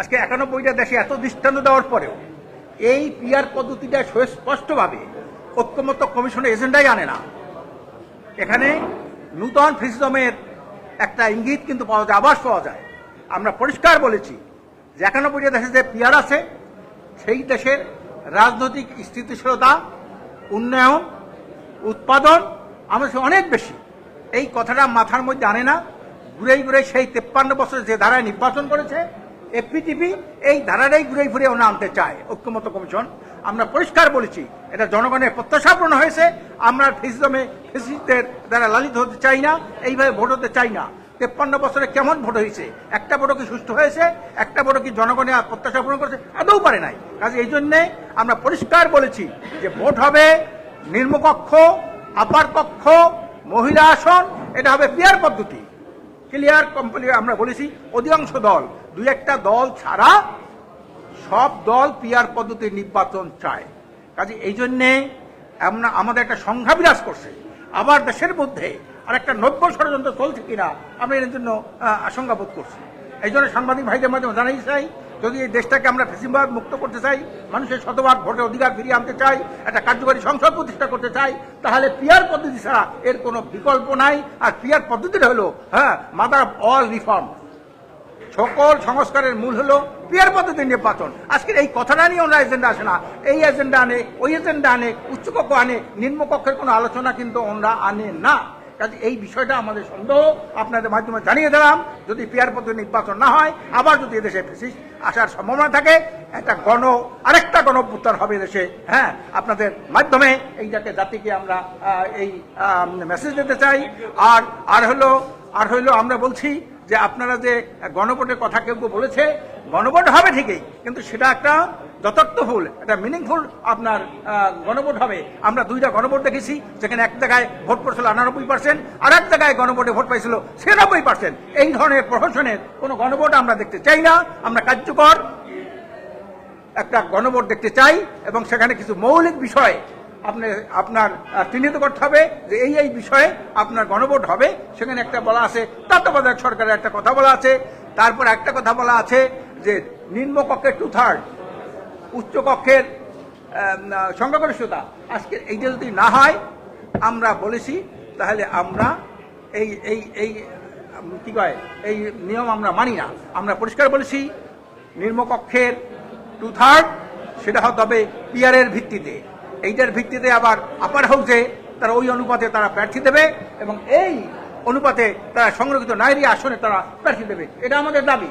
আজকে একানব্বইটা দেশে এত দৃষ্টান্ত দেওয়ার পরেও এই পিয়ার পদ্ধতিটা সুস্পষ্টভাবে ঐক্যমত্য কমিশনের এজেন্ডাই আনে না। এখানে নূতন ফিসিজমের একটা ইঙ্গিত কিন্তু পাওয়া যায়, আভাস পাওয়া যায়। আমরা পরিষ্কার বলেছি যে একানব্বইটা দেশে যে পিয়ার আছে, সেই দেশের রাজনৈতিক স্থিতিশীলতা, উন্নয়ন, উৎপাদন আমাদের অনেক বেশি। এই কথাটা মাথার মধ্যে আনে না। ঘুরেই ঘুরে সেই তেপ্পান্ন বছরে যে ধারায় নির্বাচন করেছে এপিটিপি এই ধারাটাই ঘুরে ঘুরে ওনা আনতে চায় ঐক্যমত কমিশন। আমরা পরিষ্কার বলেছি, এটা জনগণের প্রত্যাশা পূরণ হয়েছে, আমরা ফিসিজমে ফিসিদের দ্বারা লালিত হতে চাই না, এইভাবে ভোট হতে চাই না। তেপ্পান্ন বছরে কেমন ভোট হয়েছে? একটা ভোটও কি সুষ্ঠু হয়েছে? একটা ভোটও কি জনগণের প্রত্যাশা পূরণ করেছে? আদৌ পারে নাই। কাজে এই জন্যে আমরা পরিষ্কার বলেছি যে ভোট হবে নির্মকক্ষ আপার কক্ষ মহিলা আসন, এটা হবে পিয়ার পদ্ধতি। ক্লিয়ার কম্পানি আমরা বলেছি, অধিকাংশ দল, দুই একটা দল ছাড়া সব দল পিয়ার পদ্ধতির নির্বাচন চায়। কাজে এই জন্যে আমরা আমাদের একটা সংখ্যা বিরাজ করছে। আবার দেশের মধ্যে আর একটা নব্য ষড়যন্ত্র চলছে কিনা আমরা এর জন্য আশঙ্কা বোধ করছি। এই জন্য সাংবাদিক ভাইদের মাধ্যমে জানাই চাই যদি এই দেশটাকে আমরা ফেসিবাদ মুক্ত করতে চাই, মানুষের শতভাগ ভোটের অধিকার ফিরিয়ে আনতে চাই, একটা কার্যকরী সংসদ প্রতিষ্ঠা করতে চাই, তাহলে পিয়ার পদ্ধতি ছাড়া এর কোনো বিকল্প নাই। আর পিয়ার পদ্ধতিটা হলো হ্যাঁ মাদার অল রিফর্ম সকল সংস্কারের মূল হলো পিয়ার পদ্ধতি নির্বাচন। আজকের এই কথাটা নিয়ে ওনারা এজেন্ডা আসে না। এই এজেন্ডা আনে ওই এজেন্ডা আনে উচ্চকক্ষ আনে, নিম্নকক্ষের কোনো আলোচনা কিন্তু ওনারা আনে না। কাজে এই বিষয়টা আমাদের সন্দেহ। আপনাদের মাধ্যমে জানিয়ে দিলাম, যদি পিয়ার পদ্ধতি নির্বাচন না হয়, আবার যদি এদেশে ফেসিস আসার সম্ভাবনা থাকে, একটা গণ, আরেকটা গণ হবে দেশে হ্যাঁ? আপনাদের মাধ্যমে এই এইটাকে জাতিকে আমরা এই মেসেজ দিতে চাই। আর আর হলো, আর হইল আমরা বলছি যে আপনারা যে গণভোটের কথা কেউ কেউ বলেছে, গণভোট হবে ঠিকই, কিন্তু সেটা একটা যথার্থফুল একটা মিনিংফুল আপনার গণভোট হবে। আমরা দুইটা গণভোট দেখেছি, যেখানে এক জায়গায় ভোট পড়ছিল আটানব্বই পার্সেন্ট আর এক জায়গায় গণভোটে ভোট পাইছিল ছিয়ানব্বই পার্সেন্ট এই ধরনের প্রহসনের কোনো গণভোট আমরা দেখতে চাই না, আমরা কার্যকর একটা গণভোট দেখতে চাই, এবং সেখানে কিছু মৌলিক বিষয় আপনি, আপনার চিহ্নিত করতে হবে, যে এই এই বিষয়ে আপনার গণভোট হবে। সেখানে একটা বলা আছে, তত্ত্বাবধায়ক সরকারের একটা কথা বলা আছে। তারপর একটা কথা বলা আছে যে নিম্নকক্ষের টু থার্ড উচ্চ কক্ষের সংখ্যাগরিষ্ঠতা আজকে এইটা যদি না হয়, আমরা বলেছি, তাহলে আমরা এই এই এই কি কয়, এই নিয়ম আমরা মানি না। আমরা পরিষ্কার বলেছি নিম্নকক্ষের টু থার্ড সেটা হতে হবে পিয়ারের ভিত্তিতে। এইটার ভিত্তিতে আবার আপার হাউসে তারা ওই অনুপাতে তারা প্রার্থী দেবে এবং এই অনুপাতে তারা সংরক্ষিত নারী আসনে তারা প্রার্থী দেবে। এটা আমাদের দাবি।